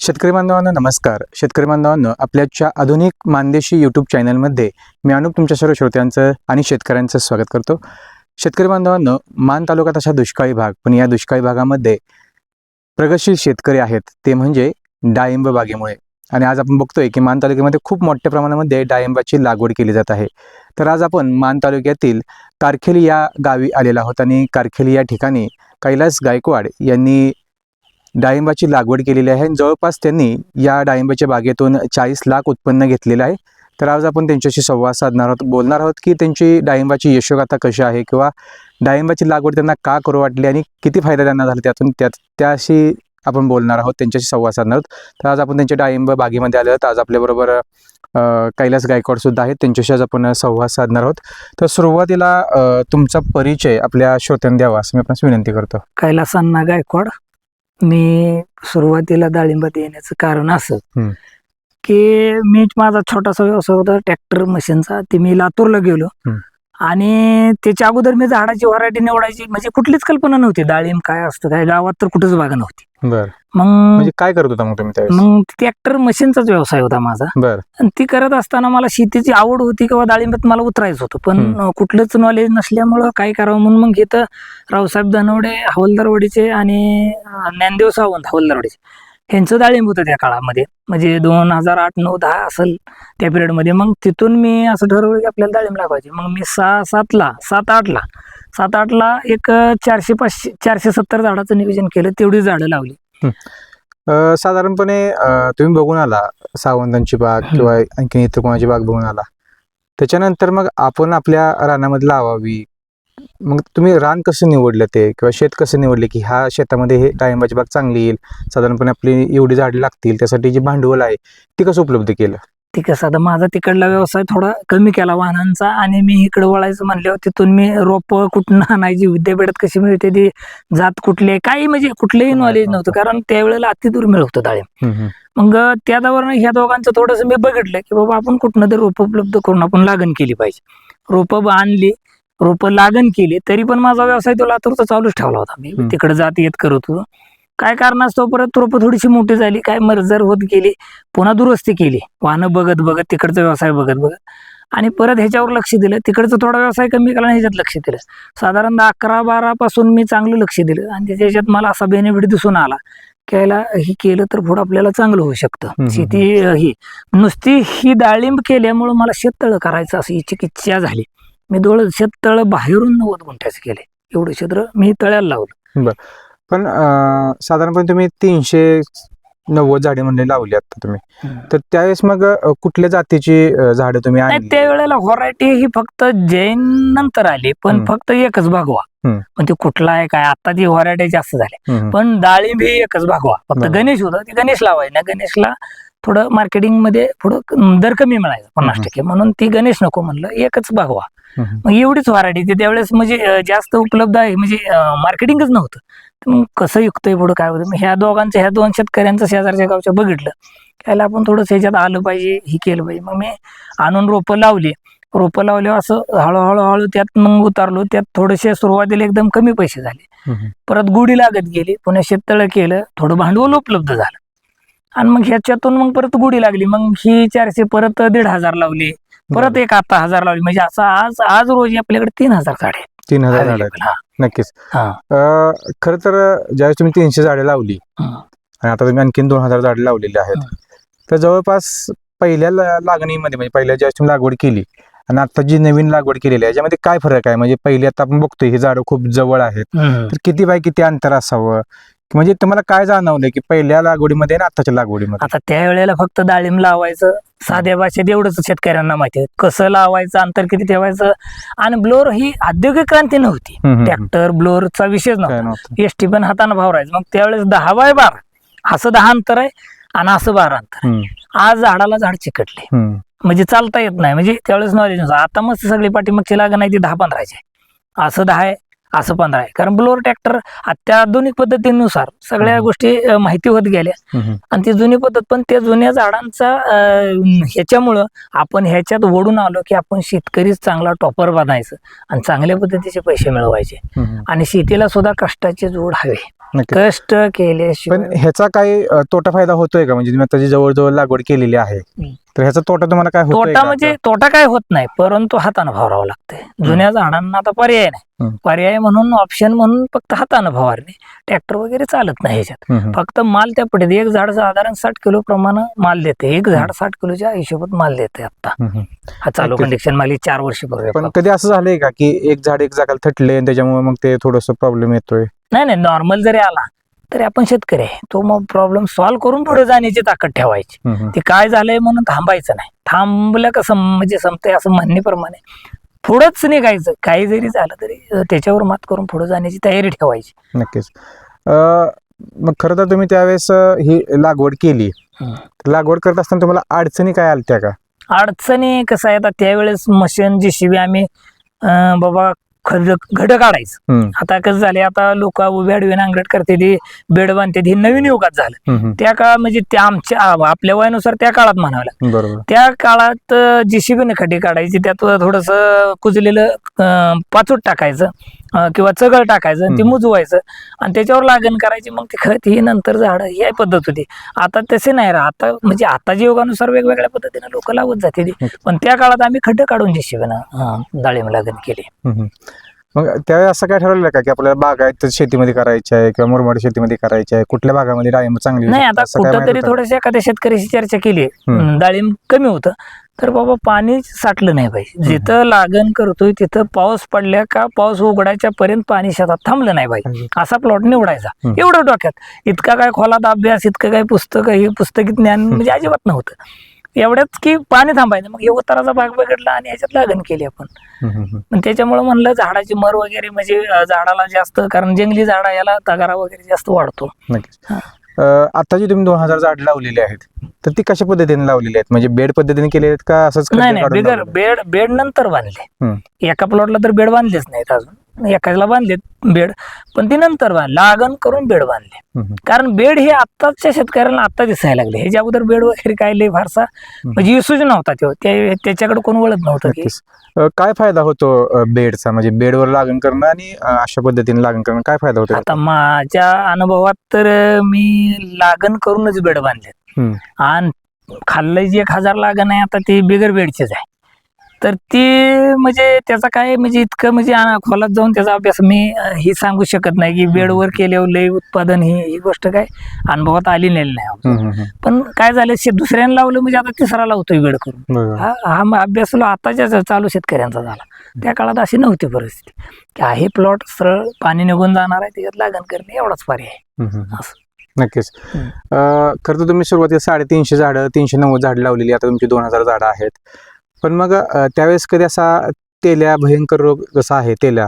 शेतकरी बांधवांना नमस्कार. शेतकरी बांधवांनो आपल्याच्या आधुनिक मानदेशी यूट्यूब चॅनलमध्ये मी अनुप तुमच्या सर्व श्रोत्यांचं आणि शेतकऱ्यांचं स्वागत करतो. शेतकरी बांधवांनो मान तालुक्यात अशा दुष्काळी भाग पण या दुष्काळी भागामध्ये प्रगतशील शेतकरी आहेत ते म्हणजे डाळिंब बागेमुळे. आणि आज आपण बघतोय की मान तालुक्यामध्ये खूप मोठ्या प्रमाणामध्ये डाळिंबाची लागवड केली जात आहे. तर आज आपण मान तालुक्यातील कारखेली या गावी आलेला आहोत आणि कारखेली या ठिकाणी कैलास गायकवाड यांनी डाळिंबाची लागवड केलेली आहे. आणि जवळपास त्यांनी या डाळिंबाच्या बागेतून चाळीस लाख उत्पन्न घेतलेलं आहे. तर आज आपण त्यांच्याशी संवाद साधणार आहोत. बोलणार आहोत की त्यांची डाळिंबाची यशोगाथा कशी आहे किंवा डाळिंबाची लागवड त्यांना का करू वाटली आणि किती फायदा त्यांना झाला त्यातून त्यात त्याशी आपण बोलणार आहोत त्यांच्याशी संवाद साधणार आहोत. तर आज आपण त्यांच्या डाळिंब बागेमध्ये आले आहोत. आज आपल्याबरोबर कैलास गायकवाड सुद्धा आहेत. त्यांच्याशी आज आपण संवाद साधणार आहोत. तर सुरुवातीला तुमचा परिचय आपल्या श्रोत्यांना द्यावा असं मी आपण विनंती करतो. कैलासांना गायकवाड. मी सुरुवातीला डाळिंबात येण्याचं कारण असं. की मी माझा छोटासा व्यवसाय होता ट्रॅक्टर मशीनचा ते मी लातूरला गेलो. आणि त्याच्या अगोदर मी झाडाची व्हरायटी निवडायची. म्हणजे कुठलीच कल्पना नव्हती. डाळिंब काय असतं काय गावात तर कुठेच बागा नव्हती. बरं. मग म्हणजे काय करत होता मग तुम्ही त्यावेळेस? मग ट्रॅक्टर मशीनचाच व्यवसाय होता माझा. बरं. आणि ती करत असताना मला शेतीची आवड होती किंवा डाळिंबात मला उतरायचं होतं. पण कुठलंच नॉलेज नसल्यामुळं काय करावं म्हणून मग इथं रावसाहेब दनवडे हवलदारवाडीचे आणि अं, ज्ञानदेव सावंत हवलदारवाडीचे. ह्यांचं डाळिंब होतं त्या काळामध्ये. म्हणजे दोन हजार आठ नऊ दहा असेल त्या पिरियडमध्ये मग तिथून मी असं ठरवलं की आपल्याला डाळिंब लावायचे मग मी सहा सातला सात आठला सात आठला एक चारशे पाचशे चारशे सत्तर झाडाचं नियोजन केलं. तेवढी झाडं लावली. साधारणपणे तुम्ही बघून आला सावंतांची बाग. किंवा आणखी इतर कोणाची बाग बघून आला. त्याच्यानंतर मग आपण आपल्या रानामध्ये लावावी मग तुम्ही रान कसं निवडलं ते? किंवा शेत कसं निवडले की ह्या शेतामध्ये हे डाळिंबाची बाग चांगली येईल? साधारणपणे आपली एवढी झाडे लागतील त्यासाठी जे भांडवल आहे ते कसं उपलब्ध केलं? ते कसं आता माझा तिकडला व्यवसाय थोडा कमी केला वाहनांचा आणि मी इकडे वळायचं म्हणल्यावर तिथून मी रोप कुठून आणायची विद्यापीठात कशी मिळते ती जात कुठली काही म्हणजे कुठलंही नॉलेज नव्हतं. कारण त्यावेळेला अति दुर्मिळ होतं डाळिंब. मग त्याच्यावरनं ह्या दोघांचं थोडंसं मी बघितलं की बाबा आपण कुठनं तरी रोपं उपलब्ध करून आपण लागण केली पाहिजे. रोपं आणली रोपं लागण केली तरी पण माझा व्यवसाय तो लातूरचा चालूच ठेवला होता. मी. तिकडे जात येत करत होतो. काय कारणास्तव परत रोपं थोडीशी मोठी झाली काय मर्जर होत गेली पुन्हा दुरुस्ती केली. वाहनं बघत बघत तिकडचा व्यवसाय बघत बघत. आणि परत ह्याच्यावर लक्ष दिलं तिकडचा थोडा व्यवसाय कमी केला आणि ह्याच्यात लक्ष दिलं. साधारणतः अकरा बारा पासून मी चांगलं लक्ष दिलं आणि त्याच्या ह्याच्यात मला असा बेनिफिट दिसून आला की याला हे केलं तर पुढं आपल्याला चांगलं होऊ शकतं. शेती ही नुसती ही डाळिंब केल्यामुळं मला शेततळं करायचं असं इच्छिक इच्छा झाली. मी दोळ शेततळं बाहेरून नव्वद गुंठ्याचं केले. एवढं क्षेत्र मी तळ्याला लावलं. पण अ, साधारणपणे तुम्ही तीनशे नव्वद झाडे म्हणले लावली आता तुम्ही. तर त्यावेळेस मग अ, कुठल्या जातीची अ, झाडं तुम्ही नाही आणली? त्यावेळेला व्हरायटी ही फक्त जैन नंतर आली पण हम्म. फक्त एकच भागवा. हम्म. पण ते कुठला आहे काय आता ती व्हरायटी जास्त झाली. हम्म. पण डाळिंब ही एकच भागवा. फक्त बरोबर. गणेश होतं ते गणेश लावायचं. ना गणेशला थोडं मार्केटिंगमध्ये थोडं दर कमी मिळायचा पन्नास. टक्के. म्हणून ती गणेश नको म्हणलं एकच भागवा. मग एवढीच व्हरायटी ती त्यावेळेस म्हणजे जास्त उपलब्ध आहे म्हणजे मार्केटिंगच नव्हतं. मग कसं युक्तय पुढं काय होतं? ह्या दोघांचं ह्या दोन शेतकऱ्यांचं शेजारच्या गावच्या बघितलं. त्याला आपण थोडं ह्याच्यात आलं पाहिजे हे केलं पाहिजे. मग मी आणून रोपं लावली. रोपं लावल्यावर असं हळूहळू हळू त्यात मग उतारलो. त्यात थोडेसे सुरुवातीला एकदम कमी पैसे झाले. परत गुढी लागत गेली. पुन्हा शेततळं केलं. थोडं भांडवल उपलब्ध झालं. आणि मग ह्याच्यातून मग परत गुढी लागली. मग ही चारशे परत दीड हजार लावली. परत एक आता हजार लावली. म्हणजे असं आज आज रोजी आपल्याकडे तीन हजार झाडे. तीन हजार झाडं आहेत. नक्कीच. खरं तर ज्यावेळेस तुम्ही तीनशे झाडे लावली. आणि आता तुम्ही आणखीन दोन हजार झाडे लावलेली आहेत. तर जवळपास पहिल्या लागणीमध्ये म्हणजे पहिल्या ज्यावेळेस तुम्ही लागवड केली आणि आता जी नवीन लागवड केलेली आहे याच्यामध्ये काय फरक आहे? म्हणजे पहिली आता आपण बघतोय ही झाडं खूप जवळ आहेत. तर किती बाय किती अंतर असावं? म्हणजे तुम्हाला काय जाणवलं की पहिल्या लागवडीमध्ये आणि आताच्या लागवडीमध्ये? आता त्या वेळेला फक्त डाळिंब लावायचं साध्या भाषेत एवढंच शेतकऱ्यांना माहिती कसं लावायचं अंतर किती ठेवायचं? आणि ब्लोअर ही औद्योगिक क्रांती नव्हती. ट्रॅक्टर ब्लोअरचा विषयच नव्हता. नव्हतं. एसटी पण हाताने भावरायचं मग त्यावेळेस दहा बाय बारा. असं दहा अंतर आहे आणि असं बारा अंतर. आज झाडाला झाड चिकटले. म्हणजे चालता येत नाही. म्हणजे त्यावेळेस नॉलेज नसतं आता मस्त सगळी पाठीमागची लागण आहे ती दहा पंधराची असं दहा आहे. असं पंधरा आहे. कारण ब्लोअर ट्रॅक्टर अत्याधुनिक पद्धतीनुसार सगळ्या. गोष्टी माहिती होत गेल्या. आणि ती जुनी पद्धत पण त्या जुन्या झाडांचा ह्याच्यामुळं आपण ह्याच्यात ओढून आलो की आपण शेतकरीच चांगला टॉपर बनायचं आणि चांगल्या पद्धतीचे पैसे मिळवायचे. आणि शेतीला सुद्धा कष्टाची जोड हवे. कष्ट पण केल्याशिवाय ह्याचा काही तोटा फायदा होतोय का? म्हणजे आता जी जवळजवळ लागवड केलेली आहे. तर ह्याचा तोटा तुम्हाला काय होतोय तोटा? म्हणजे तोटा काय होत नाही परंतु हातानं फवारावं लागतंय जुन्या झाडांना आता पर्याय नाही. पर्याय म्हणून ऑप्शन म्हणून फक्त हातानं फवारणे ट्रॅक्टर वगैरे चालत नाही ह्याच्यात हम्म, हम्म. फक्त माल त्या पडीत एक झाड साधारण साठ किलो प्रमाणे माल देते एक झाड साठ किलोच्या हिशोबात माल देते आता हम्म, हम्म. हा चालू नक्कीच. कंडिशन माल ही चार वर्षपूर्वी पण कधी असं झालंय का की एक झाड एक जागाला थटले आणि त्याच्यामुळे मग ते थोडस प्रॉब्लेम येतोय नाही नाही नॉर्मल जरी आला तरी आपण शेतकरी आहे. तो मग प्रॉब्लेम सॉल्व्ह करून पुढे जाण्याची ताकद ठेवायची. ते काय झालंय म्हणून थांबायचं नाही. थांबलं कसं म्हणजे संपतंय असं म्हणण्याप्रमाणे पुढंच निघायचं. काही जरी झालं तरी त्याच्यावर मात करून पुढे जाण्याची तयारी ठेवायची. नक्कीच. मग खरं तर तुम्ही त्यावेळेस ही लागवड केली. लागवड करत असताना तुम्हाला अडचणी काय आलत्या का? अडचणी कसं आहे आता त्यावेळेस मशीन जी शिबी आम्ही बाबा घड काढायचं. हम्म, आता कसं झाले आता लोक उभ्या आडवी नांगरट करते ती बेड बांधते ही नवीन युगात झालं. हम्म. त्या काळात म्हणजे त्या आमच्या आपल्या वयानुसार त्या काळात म्हणावं. बरोबर. त्या काळात जीसीबीने खड्डे काढायची त्यात थोडस कुजलेलं अं, पाचूट टाकायचं. किंवा चगळ टाकायचं आणि ते. मुजवायचं. आणि त्याच्यावर लागण करायची मग ती खत ही नंतर झाड ही पद्धत होती. आता तसे नाही राह आता म्हणजे आताच्या युगानुसार वेगवेगळ्या पद्धतीने लोक लावत जाते. पण त्या काळात आम्ही खड्डे काढून जीसीबीनं डाळिंब लागण केली. मग त्यावेळेस असं काय ठरवलं का की आपल्याला बागायत शेतीमध्ये करायची आहे किंवा मुरमाड शेतीमध्ये करायची आहे? कुठल्या भागामध्ये डाळिंब चांगली नाही आता असं काय माहीत कुठंतरी होतं? का? थोडंसं एखाद्या शेतकऱ्याशी चर्चा केली. डाळिंब कमी होतं. तर बाबा पाणी साठलं नाही पाहिजे. जिथं लागण करतोय तिथं पाऊस पडल्या का पाऊस उघडायच्या पर्यंत पाणी शेतात थांबलं नाही पाहिजे. असा प्लॉट निवडायचा. एवढं डोक्यात. इतका काय खोलात अभ्यास इतकं काय पुस्तक हे पुस्तकी ज्ञान म्हणजे अजिबात नव्हतं. एवढ्याच की पाणी थांबायचं. मग हे उताराचा भाग बघितला आणि ह्याच्यात लागण केली आपण. त्याच्यामुळे म्हणलं झाडाची मर वगैरे म्हणजे झाडाला जास्त कारण जंगली झाडा याला तगारा वगैरे जास्त वाढतो. आता जी तुम्ही दोन हजार झाड लावलेली आहेत तर ती कशा पद्धतीने लावलेली आहेत? म्हणजे बेड पद्धतीने केले आहेत का असंच नाही नाही बिगर बेड बेड नंतर बांधले. एका प्लॉटला तर बेड बांधलेच नाहीत अजून. एकाला बांधलेत बेड पण ते नंतर बांध लागण करून बेड बांधले. कारण बेड हे आत्ताच्या शेतकऱ्यांना आता दिसायला लागले. ह्याच्या अगोदर बेड वगैरे काय लय फारसा म्हणजे युसूच नव्हता तो. त्या- त्याच्याकडे कोण वळत नव्हतं नक्कीच. अ, काय फायदा होतो बेडचा? म्हणजे बेडवर लागण करणं आणि अ, अशा पद्धतीने लागण करणं. काय फायदा होतो? आता माझ्या अनुभवात तर मी लागण करूनच बेड बांधले हम्म. आणि खाल्लं जी एक हजार लागण आहे आता ती बिगर बेडचीच आहे. तर ती म्हणजे त्याचा काय म्हणजे इतकं म्हणजे आ- खोलात जाऊन त्याचा अभ्यास मी अं, ही सांगू शकत नाही की बेडवर केल्यावर लय उत्पादन ही ही गोष्ट काय अनुभवात आली नाही नाही हम्म, हम्म, हम्म. पण काय झालं शे दुसऱ्याने लावलं म्हणजे आता तिसरा लावतोय बेड करून बरोबर. हा हा मग अभ्यास आताच्या चालू शेतकऱ्यांचा झाला त्या काळात अशी नव्हती परिस्थिती की आहे प्लॉट सरळ पाणी निघून जाणार आहे त्याच्यात लागण करणे एवढाच पर्याय आहे. हम्म, हम्म. असं नक्कीच हम्म. अ, खरं तर तुम्ही सुरुवातीला साडेतीनशे झाडं तीनशे नव्वद झाडं लावलेली आता तुमची दोन हजार झाडं आहेत पण मग त्यावेळेस कधी असा तेल्या भयंकर रोग जसा आहे तेल्या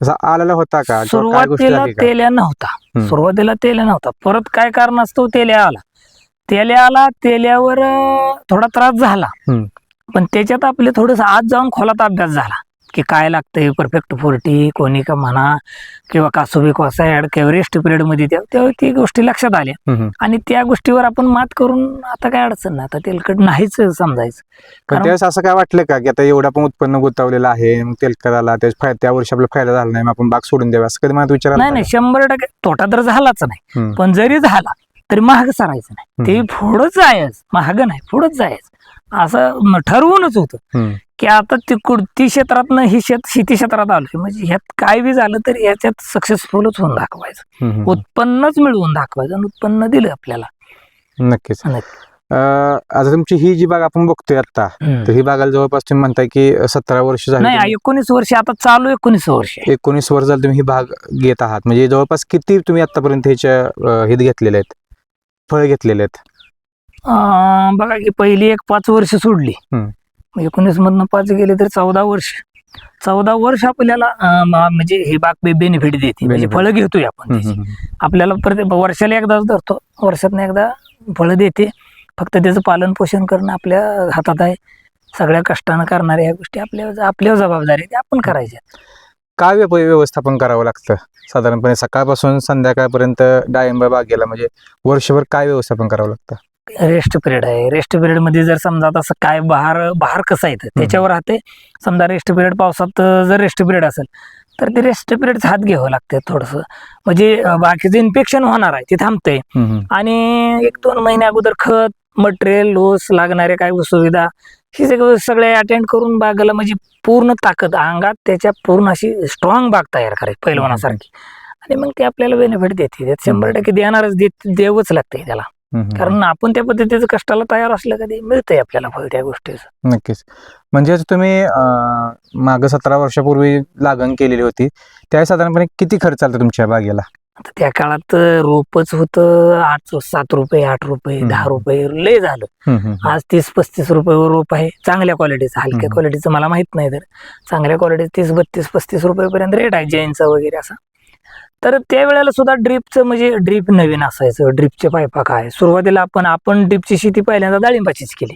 तसा आलेला होता का? सुरुवातीला तेल्या नव्हता. सुरुवातीला तेल्या नव्हता. परत काय कारण असतो तेल्या आला? तेल्या आला तेल्यावर थोडा त्रास झाला. पण त्याच्यात आपले थोडस आत जाऊन खोलात अभ्यास झाला. की काय लागतंय परफेक्ट फोर्टी कोणी का म्हणा किंवा कासोबी कोसायड किंवा रेस्ट पिरियडमध्ये त्या- तेव्हा ती गोष्टी लक्षात आल्या. आणि त्या गोष्टीवर आपण मात करून आता काय अडचण नाही आता तेलकट नाहीच समजायचं त्यावेळेस असं काय वाटलं का की आता एवढं आपण उत्पन्न गुंतवलेलं आहे मग तेलकट आला त्या वर्षी आपला फायदा झाला नाही आपण बाग सोडून द्यावा असं कधी मला विचार नाही? नाही शंभर टक्के तोटा तर झालाच नाही. पण जरी झाला तरी महाग सरायचं नाही ते. पुढंच जायच महाग नाही पुढंच जायच असं ठरवूनच होतं. की आता ती ती क्षेत्रातनं ही शेत शेती क्षेत्रात आलोय. म्हणजे ह्यात काय बी झालं तरी ह्याच्यात सक्सेसफुलच होऊन दाखवायचं. उत्पन्नच मिळवून दाखवायचं आणि उत्पन्न दिलं आपल्याला. नक्कीच. आता तुमची ही जी बाग आपण बघतोय आता तर ही बागाला जवळपास तुम्ही म्हणताय की सतरा वर्ष झाली नाही एकोणीस वर्ष आता चालू एकोणीस वर्ष. एकोणीस वर्ष झाली तुम्ही ही बाग घेत आहात. म्हणजे जवळपास किती तुम्ही आतापर्यंत ह्याच्या अ, हे घेतलेले आहेत? फळ घेतलेले आहेत? बघा की पहिली एक पाच वर्ष सोडली. एकोणीस मधनं पाच गेले तर चौदा वर्ष. चौदा वर्ष आपल्याला म्हणजे हे बाग बेनिफिट देते. म्हणजे. फळं घेतोय आपण आपल्याला प्रत्येक वर्षाला एकदाच धरतो. वर्षातनं एकदा फळं देते. फक्त त्याचं पालन पोषण करणं आपल्या हातात आहे. सगळ्या कष्टानं करणाऱ्या ह्या गोष्टी आपल्या आपल्यावर जबाबदारी त्या आपण करायच्या. काय व्यवस्थापन करावं लागतं? साधारणपणे सकाळपासून संध्याकाळपर्यंत डाळिंब बागेला म्हणजे वर्षभर काय व्यवस्थापन करावं लागतं? रेस्ट पिरियड आहे. रेस्ट पिरियडमध्ये जर समजा आता असं काय बहार बहार कसं येतं त्याच्यावर राहते. समजा रेस्ट पिरियड पावसात जर रेस्ट पिरियड असेल तर ते रेस्ट पिरियड हात घ्यावं लागते थोडंसं. म्हणजे बाकीचं इन्फेक्शन होणार आहे ते थांबतंय. आणि एक दोन महिने अगोदर खत मटेरियल लोस लागणारे काही सुविधा हे सगळं सगळे अटेंड करून बागाला म्हणजे पूर्ण ताकद अंगात त्याच्या पूर्ण अशी स्ट्रॉंग बाग तयार करायची पहिलवानासारखी आणि मग ते आपल्याला बेनिफिट देते. शंभर टक्के देणारच देत देवच लागते त्याला. कारण आपण त्या पद्धतीचं कष्टाला तयार असलं कधी मिळतंय आपल्याला फळ त्या गोष्टीचं. नक्कीच. म्हणजे आता तुम्ही माग सतरा वर्षापूर्वी लागण केलेली होती. त्यावेळी साधारणपणे किती खर्च आला तुमच्या बागेला? आता त्या काळात रोपच होतं आठ सात रुपये आठ रुपये हम्म. दहा रुपये लय झालं. हम्म, हम्म. आज तीस पस्तीस रुपये रोप आहे. चांगल्या क्वालिटीचं हलक्या हम्म. क्वालिटीचं मला माहीत नाही तर. चांगल्या क्वालिटीचं तीस बत्तीस पस्तीस रुपयेपर्यंत रेट आहे जैनचा वगैरे असा. तर त्यावेळेला सुद्धा ड्रीपचं म्हणजे ड्रीप नवीन असायचं ड्रीपचे पायपा काय? सुरुवातीला आपण आपण ड्रीपची शेती पहिल्यांदा डाळिंबाचीच केली.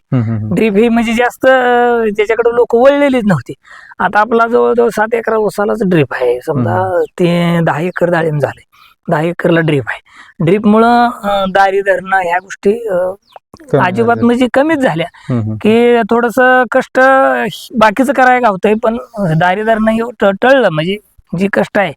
ड्रीप ही म्हणजे जास्त त्याच्याकडे लोक वळलेलीच नव्हती. आता आपला जवळजवळ सात एकरा उसालाच ड्रीप आहे. समजा ते दहा एकर डाळिंब झाले. दहा एकरला ड्रीप आहे. ड्रीपमुळं दारी धरणं ह्या गोष्टी अजिबात. म्हणजे कमीच झाल्या. की थोडस कष्ट बाकीचं करायला गावतंय पण दारीदार नाही टळलं. म्हणजे जी कष्ट आहे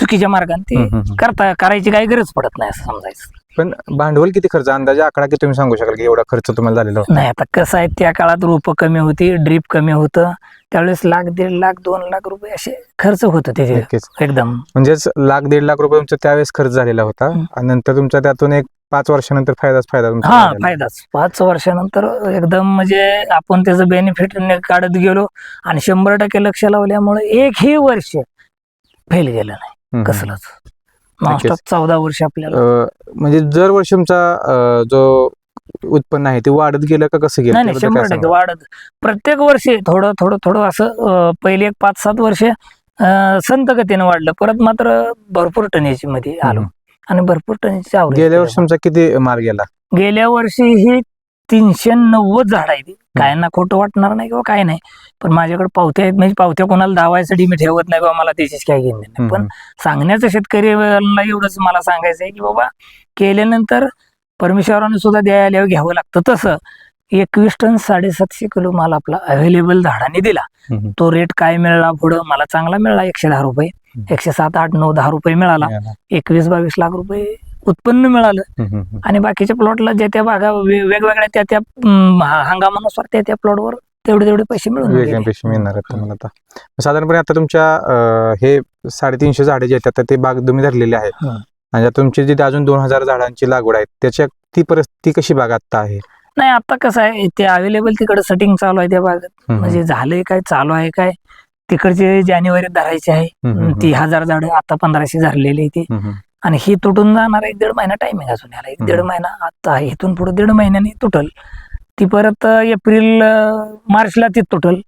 चुकीच्या मार्गाने ती हम्म, हम्म. करता करायची काही गरज पडत नाही असं समजायचं. पण भांडवल किती खर्च? अंदाजे आकडा की तुम्ही सांगू शकाल की एवढा खर्च तुम्हाला झालेला होता? नाही आता कसं आहे त्या काळात रोपं कमी होती ड्रीप कमी होतं. त्यावेळेस लाख दीड लाख दोन लाख रुपये असे खर्च होत नक्कीच. एकदम. म्हणजेच लाख दीड लाख रुपये तुमचा त्यावेळेस खर्च झालेला होता हम्म. आणि नंतर तुमचा त्यातून एक पाच वर्षानंतर फायदाच फायदा तुमचा हा झालेला. फायदाच. पाच वर्षानंतर एकदम म्हणजे आपण त्याचं बेनिफिट काढत गेलो आणि शंभर टक्के लक्ष लावल्यामुळे एकही वर्ष फेल गेलं नाही. कसलंच. नॉनस्टॉप चौदा वर्ष आपल्याला. अं, म्हणजे दर वर्षी तुमचा अं, जो उत्पन्न आहे ते वाढत गेलं का कसं गेलं? नाही नाही त्याबद्दल शंभर काय टक्के सांगाल? वाढत. प्रत्येक वर्षी थोडं थोडं थोडं असं अं, पहिले एक पाच सात वर्ष अं, संत गतीने वाढलं. परत मात्र भरपूर टनेजमध्ये आलो. हम्म. आणि भरपूर टनेजची आवड गेल्या वर्षी तुमचा किती मार गेला? गेल्या वर्षी ही तीनशे नव्वद झाड आहे ती कायांना खोटं वाटणार नाही किंवा काय नाही. पण माझ्याकडे पावत्या आहेत म्हणजे पावत्या कोणाला दावायसाठी मी ठेवत नाही बाबा मला त्याचीच काय घेणं नाही पण. सांगण्याचं शेतकऱ्याला एवढंच मला सांगायचं आहे की बाबा केल्यानंतर परमेश्वराने सुद्धा द्यायला घ्यावं लागतं. तसं एकवीस टन साडेसातशे किलो माल आपला अवेलेबल झाडाने दिला. तो रेट काय मिळाला पुढं? मला चांगला मिळाला एकशे दहा रुपये. एकशे सात आठ नऊ दहा रुपये मिळाला. एकवीस बावीस लाख रुपये उत्पन्न मिळालं. आणि बाकीच्या प्लॉटला ज्या त्या भागा वेगवेगळ्या त्या त्या हंगामानुसार त्या त्या प्लॉटवर तेवढे तेवढे पैसे मिळून पैसे मिळणार आहेत तुम्हाला आता. साधारणपणे आता तुमच्या हे साडेतीनशे झाडे जे आहेत आता ते बाग तुम्ही धरलेले आहेत. आणि तुमची जी अजून दोन हजार झाडांची लागवड आहे त्याच्या ती परिस्थिती कशी बाग आता आहे? नाही आता कसं आहे ते अवेलेबल तिकडे सेटिंग चालू आहे त्या भागात. म्हणजे झालंय काय चालू आहे काय तिकडचे जानेवारीत धरायचे आहे. ती हजार झाड आता पंधराशे झालेली ती. आणि ही तुटून जाणार एक दीड महिना टायमिंग अजून याला एक दीड. महिना आता आहे. इथून पुढे दीड महिन्याने तुटल ती परत एप्रिल मार्चला ती तुटल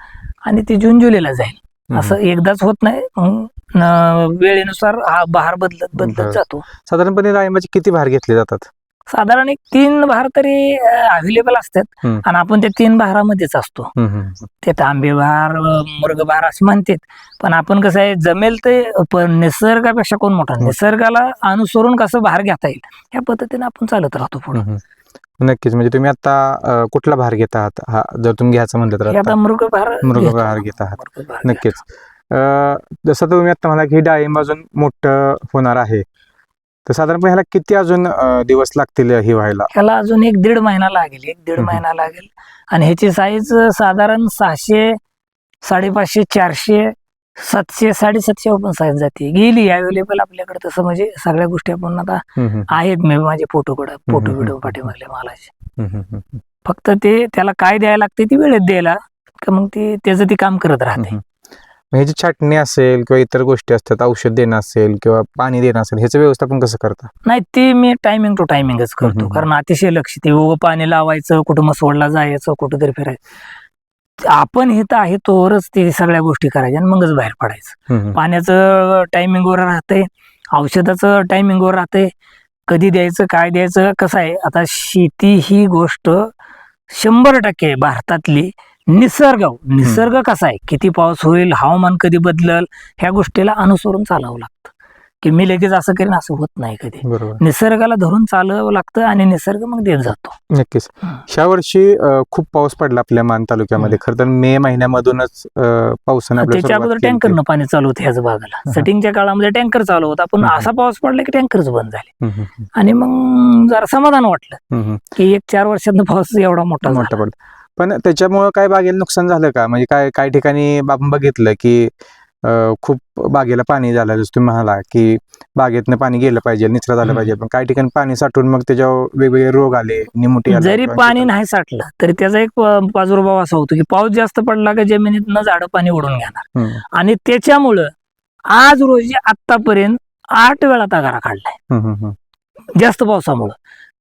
आणि ती जून जुलैला जाईल. असं एकदाच होत नाही वेळेनुसार हा बहार बदलत. बदलत जातो साधारणपणे डाळिंबाचे किती भार घेतले जातात साधारण एक तीन बहार तरी अवेलेबल असतात हम्म. आणि आपण त्या तीन बहारामध्येच असतो. ते तांबे बहार मुर्ग बहार असे म्हणतात पण आपण कसं आहे जमेल ते पण निसर्गापेक्षा कोण मोठा. निसर्गाला अनुसरून कसं बहार घेता येईल या पद्धतीने आपण चालत राहतो पुढे. नक्कीच म्हणजे तुम्ही आता अं, कुठला भार घेत आहात हा जर तुम्ही घ्यायचं म्हणलं तर आता आता मृग बहार मृग घेतो. बहार घेत आहात मृग. नक्कीच अं, जसं तुम्ही आता म्हणाला की डाळिंब अजून मोठं होणार आहे तर साधारणपणे ह्याला किती अजून अं, दिवस लागतील ही व्हायला? ह्याला अजून एक दीड महिना लागेल एक दीड हम्म. महिना लागेल. आणि ह्याची साईज साधारण सहाशे साडेपाचशे चारशे सातशे साडेसातशे ओपन साईज जाते. गेली अवेलेबल आपल्याकडे तसं म्हणजे सगळ्या गोष्टी आपण आता आहेत मी माझे फोटोकडे फोटो हम्म. व्हिडिओ पाठीमागले मालाचे. फक्त ते त्याला काय द्यायला लागते ती वेळेत द्यायला का मग ती त्याचं ती काम करत राहते. ह्याची छाटणी असेल किंवा इतर गोष्टी असतात औषध देणं असेल किंवा पाणी देणं असेल ह्याचं व्यवस्थापन कसं करता? नाही ते मी टायमिंग टू टायमिंगच करतो. हम्म. कारण अतिशय लक्ष ते उगं पाणी लावायचं कुठं मसवडला जायचं कुठं तरी फिरायचं आपण इथं आहे तोवरच ते सगळ्या गोष्टी करायच्या आणि मगच बाहेर पडायचं. हम्म. पाण्याचं टायमिंगवर राहतंय औषधाचं टायमिंगवर राहतंय. कधी द्यायचं काय द्यायचं कसं आहे? आता शेती ही गोष्ट शंभर टक्के भारतातली निसर्ग. निसर्ग कसा आहे? किती पाऊस होईल? हवामान कधी बदलल? ह्या गोष्टीला अनुसरून चालावं लागतं. की मी लगेच असं करीन असं होत नाही कधी. निसर्गाला धरून चालावं लागतं आणि निसर्ग मग देत जातो. नक्कीच. ह्या वर्षी खूप पाऊस पडला आपल्या मान तालुक्यामध्ये. खरं तर मे महिन्यामधूनच पावसानं आपल्याला त्याच्या अगोदर. टँकरनं पाणी चालू होतं ह्याच भागाला. सेटिंगच्या काळामध्ये टँकर चालू होता. पण. असा पाऊस पडला की टँकरच बंद झाले. आणि मग जरा समाधान वाटलं. की एक चार वर्षात पाऊस एवढा मोठा. मोठा पडला. पण त्याच्यामुळं काय बागेला नुकसान झालं का? म्हणजे काय काही ठिकाणी आपण बघितलं की खूप बागेला पाणी झालं जसं तुम्ही म्हणाला की बागेतनं पाणी गेलं पाहिजे निचरा झालं. पाहिजे. पण काही ठिकाणी पाणी साठून मग त्याच्यावर वेगवेगळे रोग आले निमुटी जरी पाणी. नाही साठलं तरी त्याचा एक प्रादुर्भाव असा होतो की पाऊस जास्त पडला का जमिनीतनं झाडं पाणी ओढून घेणार. आणि त्याच्यामुळं आज रोजी आतापर्यंत आठ वेळा तगारा काढलाय. जास्त पावसामुळं.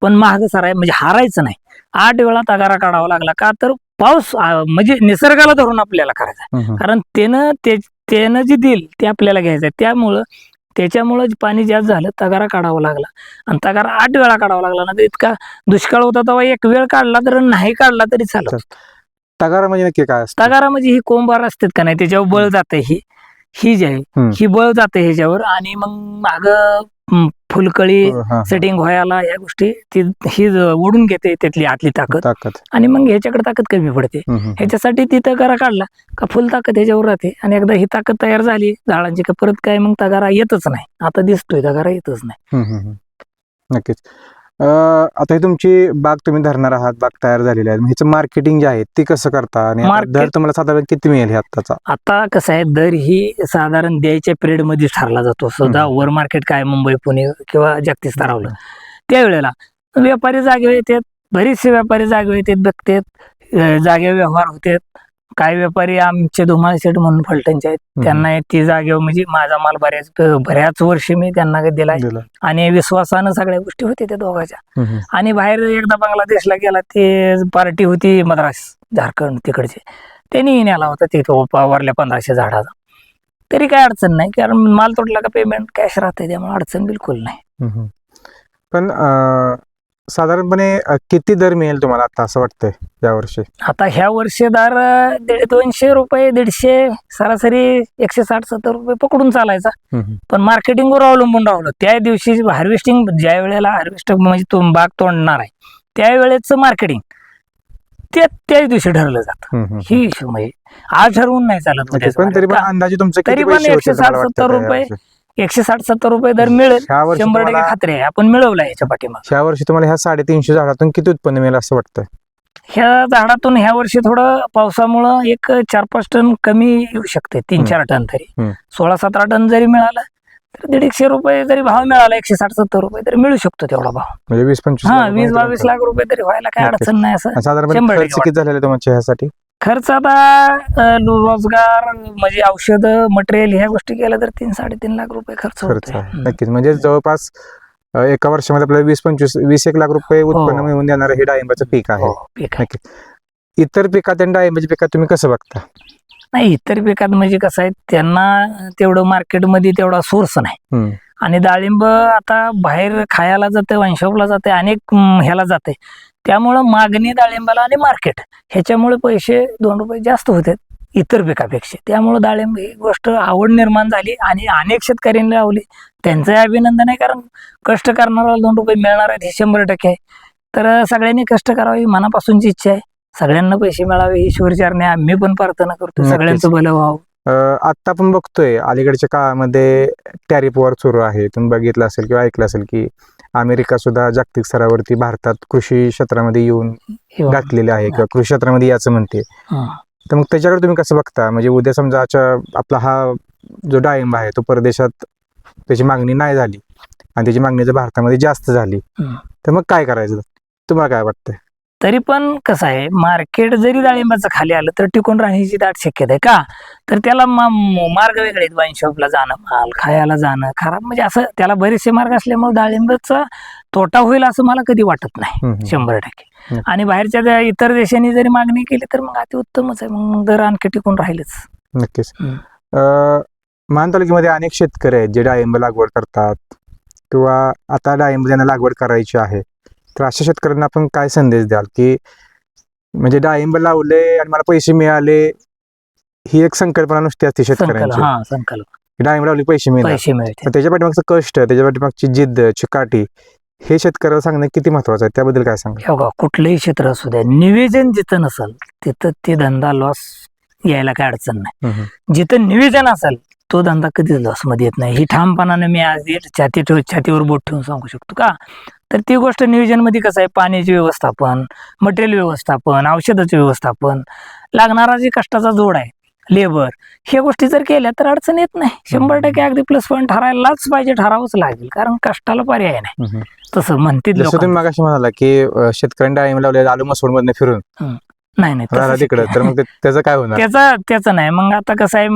पण महाग सराय म्हणजे हारायचं नाही. आठ वेळा तगारा काढावा लागला का तर पाऊस म्हणजे निसर्गाला धरून आपल्याला करायचा. कारण त्यानं ते त्यानं जे देईल ते आपल्याला घ्यायचं आहे. त्यामुळं त्याच्यामुळं पाणी जास्त झालं तगारा काढावा लागला. आणि तगारा आठ वेळा काढावा लागला ना तर इतका दुष्काळ होता तेव्हा एक वेळ काढला तर नाही काढला तरी चालत. तगारा म्हणजे नक्की काय तगारा म्हणजे ही कोंबार असतात का नाही त्याच्यावर बळ जाते ही. ही जी आहे. ही. बळ जाते ह्याच्यावर आणि मग माग फुलकळी हा. सेटिंग व्हायला या गोष्टी ती ही ज- ओढून घेते त्यातली आतली ताकद. ताकद. आणि मग ह्याच्याकडे ताकद कमी पडते. हम्म, हम्म. ह्याच्यासाठी ती तगारा काढला का फुल ताकद ह्याच्यावर राहते. आणि एकदा ही ताकद तयार झाली झाडांची का परत काय मग तगारा येतच नाही. आता दिसतोय तगारा येतच नाही. हम्म, हम्म, हम्म. नक्कीच. आता ही तुमची बाग तुम्ही धरणार आहात बाग तयार झालेली आहे. ह्याचं मार्केटिंग जे आहे ती कसं करता? आणि आता Market- दर तुम्हाला साधारण किती मिळेल हे आत्ताचा? आता कसं आहे दर ही साधारण द्यायच्या पिरियडमध्ये ठरला जातो. हम्म. वर मार्केट काय मुंबई पुणे किंवा जागतिक स्तरावलं त्यावेळेला व्यापारी जागेवर येतात बरेचसे व्यापारी जागेवर येतात बघतात अं, जागेवर व्यवहार होतात. काही व्यापारी आमचे धुमाळ शेठ म्हणून फलटणचे आहेत. त्यांना ती जागेवर म्हणजे माझा माल बऱ्याच बऱ्याच वर्षी मी त्यांना दिलाय दिलं. आणि विश्वासानं सगळ्या गोष्टी होत्या त्या दोघांच्या. आणि बाहेर एकदा बांगलादेशला गेला ते पार्टी होती मद्रास झारखंड तिकडची त्यांनी नेला होता तिथं वारल्या पंधराशे झाडाचा तरी काय अडचण नाही कारण माल तोडला का पेमेंट कॅश राहते त्यामुळे अडचण बिलकुल नाही. पण साधारणपणे अं, किती दर मिळेल तुम्हाला आता असं वाटतंय यावर्षी आता ह्या वर्षी दर अं, दीड दोनशे रुपये दीडशे सरासरी एकशे साठ सत्तर रुपये पकडून चालायचा हम्म. पण मार्केटिंगवर अवलंबून राहिलं त्या दिवशी हार्वेस्टिंग ज्या वेळेला हार्वेस्ट म्हणजे तो बाग तोडणार आहे त्यावेळेचं मार्केटिंग त्या त्याच दिवशी ठरलं जातं हम्म, हम्म. ही हिशोब म्हणजे आज ठरवून नाही चालत पण तरी पण market. अंदाजे तुमचे किती तरी पण पैसे होतील 160 तुम्हाला वाटतं 70 त्या रुपये यावर्षी? एकशे साठ सत्तर रुपये दर मिळेल. ह्या वर्षी शंभर टक्के तुम्हाला- खात्री आहे. आपण मिळवला याच्या पाठीमाग. ह्या वर्षी तुम्हाला ह्या साडेतीनशे झाडातून किती उत्पन्न मिळेल असं वाटतंय? ह्या झाडातून ह्या वर्षी थोडं पावसामुळं एक चार पाच टन कमी येऊ शकते. तीन हम्म. चार टन तरी. हम्म. सोळा सतरा टन जरी मिळालं तर दीड एकशे रुपये जरी भाव मिळाला एकशे साठ सत्तर रुपये तरी मिळू शकतो तेवढा भाव. म्हणजे वीस पंचवीस हा लाख वीस बावीस लाख रुपये तरी व्हायला काय नक्कीच. अडचण नाही असं. आणि साधारणपणे शंभर खर्च टक्के किती झालेला आहे तुमच्या ह्यासाठी? खर्च आता अं, रोजगार म्हणजे औषध मटेरियल ह्या गोष्टी केल्या तर तीन साडेतीन लाख रुपये खर्च खर्च होतोय आहे हम्म. नक्कीच म्हणजे जवळपास अं, एका वर्षामध्ये आपल्याला वीस पंचवीस वीस एक लाख रुपये उत्पन्न हो. मिळवून देणारं हे डाळिंबाचं पीक आहे हो, पीक आहे. इतर पिकात आणि डाळिंबाच्या पिकात तुम्ही कसं बघता नाही इतर पिकात म्हणजे कसं आहे त्यांना तेवढं मार्केटमध्ये तेवढा सोर्स नाही हम्म. आणि डाळिंब आता बाहेर खायला जाते वाईनशॉपला जाते अनेक ह्याला जाते. त्यामुळं मागणी डाळिंबाला आणि मार्केट ह्याच्यामुळे पैसे दोन रुपये जास्त होते इतर पिकापेक्षा. त्यामुळं डाळिंब ही गोष्ट आवड निर्माण झाली आणि अनेक शेतकऱ्यांनी लावली. त्यांचंही अभिनंदन आहे कारण कष्ट करणारा दोन रुपये मिळणार आहेत हे शंभर टक्के आहे. तर सगळ्यांनी कष्ट करावे ही मनापासूनची इच्छा आहे. सगळ्यांना पैसे मिळावे ही ईश्वरचरणी आम्ही पण प्रार्थना करतो. सगळ्यांचं भलं व्हावं. आत्ता आपण बघतोय. अलीकडच्या काळामध्ये टॅरिफ वॉर सुरू आहे. तुम्ही बघितलं असेल किंवा ऐकलं असेल की अमेरिका सुद्धा जागतिक स्तरावरती भारतात कृषी क्षेत्रामध्ये येऊन. घातलेले आहे किंवा कृषी क्षेत्रामध्ये याचं म्हणते. तर मग त्याच्याकडे तुम्ही कसं बघता? म्हणजे उद्या समजा आपला हा जो डाळिंब आहे तो परदेशात त्याची मागणी नाही झाली आणि त्याची मागणी जर भारतामध्ये जास्त झाली. तर मग काय करायचं? तुम्हाला काय वाटतंय? तरी पण कसं आहे मार्केट जरी डाळिंबाचं खाली आलं तर टिकून राहण्याची दाट शक्यता आहे का? तर त्याला मार्ग वेगळे आहेत. वाईन शॉपला जाणं माल खायला जाणं खराब म्हणजे असं त्याला बरेचसे मार्ग असल्यामुळे डाळिंबाचा तोटा होईल असं मला कधी वाटत नाही. शंभर टक्के. आणि बाहेरच्या इतर देशांनी जरी मागणी केली तर मग अति उत्तमच आहे. मग दर आणखी टिकून राहीलच. नक्कीच. मान तालुक्यामध्ये अनेक शेतकरी आहेत जे डाळिंब लागवड करतात किंवा आता डाळिंब ज्यांना लागवड करायची आहे. तर अशा शेतकऱ्यांना आपण काय संदेश द्याल की म्हणजे डाळिंब लावले आणि मला पैसे मिळाले ही एक संकल्पना नुसती असते शेतकऱ्यांची. हा संकल्प. डाळिंब लावली पैसे मिळते पण त्याच्या पाठीमागचं कष्ट त्याच्या पाठीमागची जिद्द चिकाटी हे शेतकऱ्याला सांगणं किती महत्वाचं आहे? त्याबद्दल काय सांगा हे बघा कुठलंही क्षेत्र असू द्या निवेदन जिथं नसेल तिथं ते धंदा लॉस यायला काय अडचण नाही. जिथं निवेदन असेल तो धंदा कधीच लॉसमध्ये येत नाही. ही ठामपणाने मी आज छाती ठेव छातीवर बोट ठेवून सांगू शकतो का? तर ती गोष्ट नियोजनमध्ये कसं आहे? पाण्याचे व्यवस्थापन मटेरियल व्यवस्थापन औषधाचे व्यवस्थापन लागणारा जे कष्टाचा जोड आहे लेबर ह्या गोष्टी जर केल्या तर अडचण येत नाही. शंभर टक्के अगदी प्लस पॉईंट ठरायलाच पाहिजे ठरावंच लागेल. कारण कष्टाला पर्याय नाही. तसं म्हणतील मागाशी म्हणाला की शेतकऱ्यांनी डाळिंब लावले आलू मसूड मधनं फिरून नाही नाही तिकडं. तर मग त्याचं काय होणार? त्याचा त्याचं नाही. मग आता कसं आहे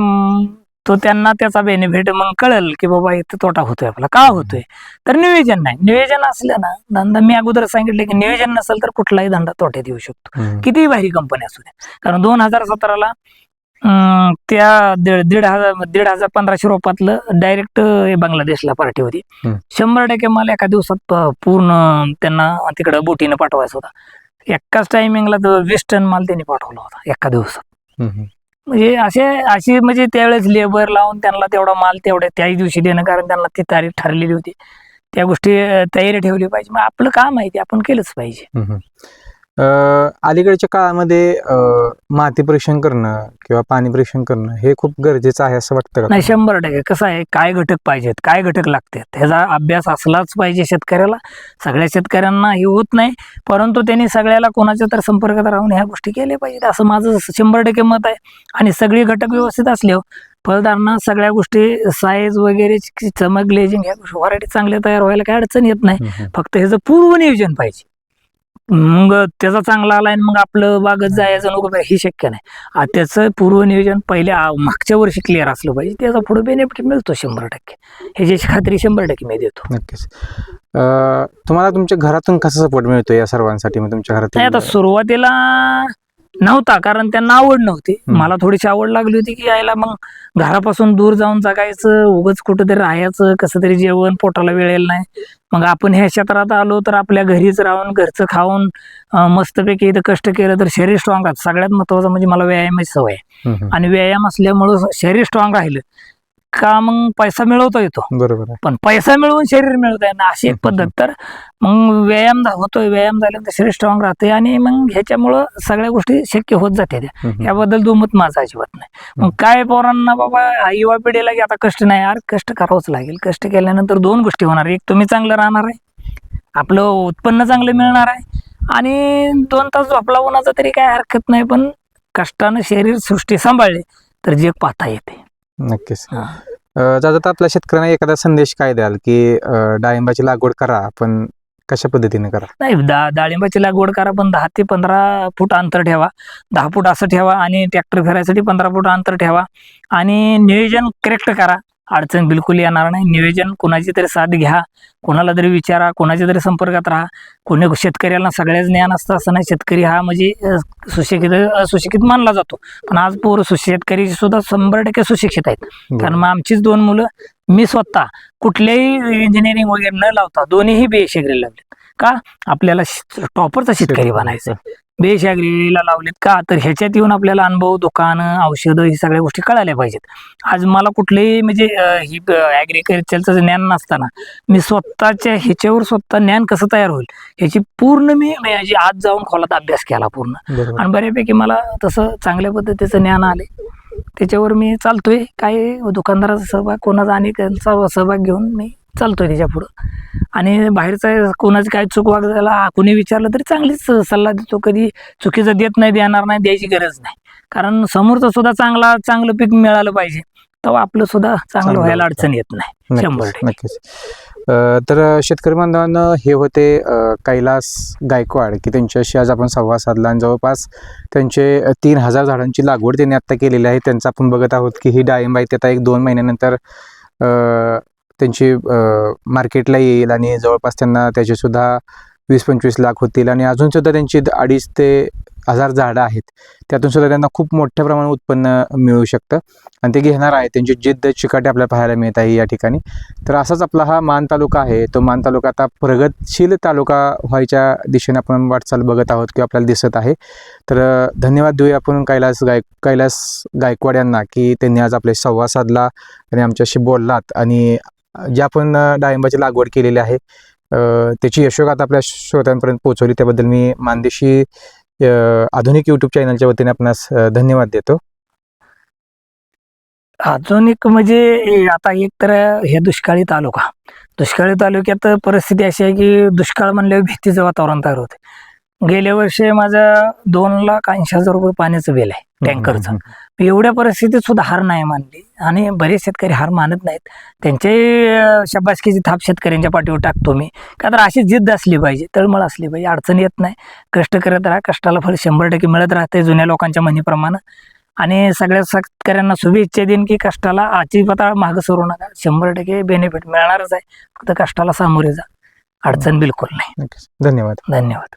तो त्यांना त्याचा बेनिफिट मग कळेल की बाबा इथं तोटा होतोय आपला. का होतोय? तर नियोजन नाही. नियोजन असलं ना धंदा मी अगोदर सांगितलं की नियोजन नसेल तर कुठलाही धंदा तोट्यात येऊ शकतो. कितीही भारी कंपनी असू द्या. कारण दोन हजार सतराला त्या दीड दीड हजार दीड हजार पंधराशे रुपयातलं डायरेक्ट बांगलादेशला पार्टी होती. शंभर टक्के मला एका दिवसात पूर्ण त्यांना तिकडं बोटीनं पाठवायचा होता. एकाच टायमिंगला वीस टन माल त्यांनी पाठवला होता एका दिवसात. म्हणजे असे अशी म्हणजे त्यावेळेस लेबर लावून त्यांना तेवढा माल तेवढ्या त्याही दिवशी देणं कारण त्यांना ती तारीख ठरलेली होती. त्या गोष्टी तयारी ठेवली पाहिजे. मग आपलं काम आहे ते आपण केलंच पाहिजे. अलीकडच्या काळामध्ये माती परीक्षण करणं किंवा पाणी परीक्षण करणं हे खूप गरजेचं आहे असं वाटतं का नाही शंभर टक्के. कसं आहे काय घटक पाहिजेत काय घटक लागतात? ह्याचा अभ्यास असलाच पाहिजे शेतकऱ्याला. सगळ्या शेतकऱ्यांना हे होत नाही परंतु त्यांनी सगळ्याला कोणाच्या तर संपर्कात राहून ह्या गोष्टी केल्या पाहिजेत असं माझं शंभर टक्के मत आहे. आणि सगळी घटक व्यवस्थित असल्यावर फळधारणा सगळ्या गोष्टी साईज वगैरे चमक ग्लेजिंग ह्या गोष्टी व्हरायटी चांगल्या तयार व्हायला काय अडचण येत नाही. फक्त ह्याचं पूर्व नियोजन पाहिजे. मग त्याचा चांगला आलाय आणि मग आपलं बागत जायचं नको हे शक्य नाही. त्याचं पूर्व नियोजन पहिले आ- मागच्या वर्षी क्लिअर असलं पाहिजे. त्याचा पुढे बेनिफिट मिळतो शंभर टक्के. ह्याची खात्री शंभर टक्के मी देतो. नक्कीच. तुम्हाला तुमच्या घरातून कसा सपोर्ट मिळतो या सर्वांसाठी? मग तुमच्या नाही आता घरात सुरुवातीला नव्हता कारण त्यांना आवड नव्हती. मला थोडीशी आवड लागली होती की यायला मग घरापासून दूर जाऊन जगायचं उगच कुठंतरी राहायचं कसं तरी जेवण पोटाला वेळेल नाही. मग आपण ह्या क्षेत्रात आलो तर आपल्या घरीच राहून घरचं खाऊन मस्तपैकी इथं कष्ट केलं तर शरीर स्ट्रॉंग राहतं. सगळ्यात महत्वाचं म्हणजे मला व्यायामाची सवय आहे. आणि व्यायाम असल्यामुळं शरीर स्ट्रॉंग राहिलं. का मग पैसा मिळवता येतो? बरोबर आहे. पण पैसा मिळवून शरीर मिळवत ना अशी एक पद्धत. तर मग व्यायाम झा- होतोय व्यायाम झाल्यानंतर शरीर स्ट्रॉंग राहते आणि मग ह्याच्यामुळं सगळ्या गोष्टी शक्य होत जाते त्या हम्म. याबद्दल दुमत माझं अजिबात नाही. मग काय पोरांना बाबा युवा पिढीला की आता कष्ट नाही. यार कष्ट करावंच लागेल. कष्ट केल्यानंतर दोन गोष्टी होणार. एक तुम्ही चांगलं राहणार आहे. आपलं उत्पन्न चांगलं मिळणार आहे. आणि दोन तास झोपला उन्हाचा तरी काय हरकत नाही पण कष्टानं शरीर सृष्टी सांभाळले तर जग पाहता येते. नक्कीच. जाता आपल्या शेतकऱ्यांना एखादा संदेश काय द्याल की डाळिंबाची लागवड करा पण कशा पद्धतीने करा? नाही दा डाळिंबाची लागवड करा पण दहा ते पंधरा फूट अंतर ठेवा. दहा फूट असं ठेवा आणि ट्रॅक्टर फिरायसाठी पंधरा फूट अंतर ठेवा. आणि नियोजन करेक्ट करा. अडचण बिलकुल येणार नाही. नियोजन कोणाची तरी साथ घ्या. कोणाला तरी विचारा. कोणाच्या तरी संपर्कात राहा. कोणी शेतकऱ्याला सगळ्याच ज्ञान असतं असं नाही. शेतकरी हा म्हणजे सुशिक्षित सुशिक्षित मानला जातो. पण आज पोर शेतकरी सुद्धा शंभर टक्के सुशिक्षित आहेत. कारण मग आमचीच दोन मुलं मी स्वतः कुठल्याही इंजिनिअरिंग वगैरे न लावता दोन्हीही बेशेगरी लावलेत. का? आपल्याला टॉपरचा शेतकरी बनायचं बेशागरीला लावलेत का? तर ह्याच्यात येऊन आपल्याला अनुभव दुकानं औषधं ही सगळ्या गोष्टी कळायला पाहिजेत. आज मला कुठलेही म्हणजे ही ॲग्रिकल्चरचं ज्ञान नसताना मी स्वतःच्या ह्याच्यावर स्वतः ज्ञान कसं तयार होईल? ह्याची पूर्ण मी म्हणजे आज जाऊन खोलात अभ्यास केला पूर्ण. आणि बऱ्यापैकी मला तसं चांगल्या पद्धतीचं ज्ञान आले. त्याच्यावर मी चालतोय. काय दुकानदाराचा सहभाग कोणाचा आणि त्यांचा सहभाग घेऊन मी चालतोय त्याच्या पुढं. आणि बाहेरचा कोणाची काय चूक वागला कोणी विचारलं तरी चांगलीच सल्ला देतो. कधी चुकीचं देत नाही देणार नाही द्यायची गरज नाही. कारण समोरचं सुद्धा चांगला चांगलं पीक मिळालं पाहिजे तेव्हा आपलं सुद्धा चांगलं व्हायला. अडचण येत नाही. शंभर नक्कीच. तर शेतकरी बांधवांना हे होते कैलास गायकवाड की त्यांच्याशी आज आपण संवाद साधला. आणि जवळपास त्यांचे तीन हजार झाडांची लागवड त्यांनी आत्ता केलेली आहे. त्यांचं आपण बघत आहोत की ही डाळिंब आहे ते आता एक दोन महिन्यानंतर त्यांची मार्केटला येईल आणि जवळपास त्यांना त्याचेसुद्धा वीस पंचवीस लाख होतील आणि अजूनसुद्धा त्यांची अडीच ते हजार झाडं आहेत. त्यातून सुद्धा त्यांना खूप मोठ्या प्रमाणात उत्पन्न मिळू शकतं. आणि ते घेणार आहे त्यांची जिद्द चिकाटी आपल्याला पाहायला मिळत आहे या ठिकाणी. तर असाच आपला हा मान तालुका आहे. तो मान तालुका आता प्रगतशील तालुका व्हायच्या दिशेने आपण वाटचाल बघत आहोत किंवा आपल्याला दिसत आहे. तर धन्यवाद देऊया आपण कैलास गाय कैलास गायकवाड यांना की त्यांनी आज आपले संवाद साधला आणि आमच्याशी बोललात आणि जे आपण डाळिंबाची लागवड केलेली आहे त्याची यशोगाथा आपल्या श्रोत्यांपर्यंत पोहोचवली त्याबद्दल मी मानदेशी आधुनिक यूट्यूब चॅनलच्या वतीने आपणास धन्यवाद देतो. एक म्हणजे आता एक तर हे दुष्काळी तालुका. दुष्काळी तालुक्यात परिस्थिती अशी आहे की दुष्काळ म्हणल्यावर भीतीचं वातावरण तयार होते. गेल्या वर्षी माझं दोन लाख ऐंशी हजार रुपये पाण्याचं बिल आहे टँकरचं. एवढ्या परिस्थितीत सुद्धा हार नाही मानली. आणि बरेच शेतकरी हार मानत नाहीत. त्यांचे अं, शाबासकीची थाप शेतकऱ्यांच्या पाठीवर टाकतो मी. का तर अशी जिद्द असली पाहिजे तळमळ असली पाहिजे. अडचण येत नाही. कष्ट करत राहा. कष्टाला फळ शंभर टक्के मिळत राहते जुन्या लोकांच्या म्हणीप्रमाणे. आणि सगळ्या शेतकऱ्यांना शुभेच्छा देईन की कष्टाला अजिबात मागं सरू नका. शंभर टक्के बेनिफिट मिळणारच आहे. फक्त कष्टाला सामोरे जा. अडचण बिलकुल नाही. धन्यवाद. धन्यवाद.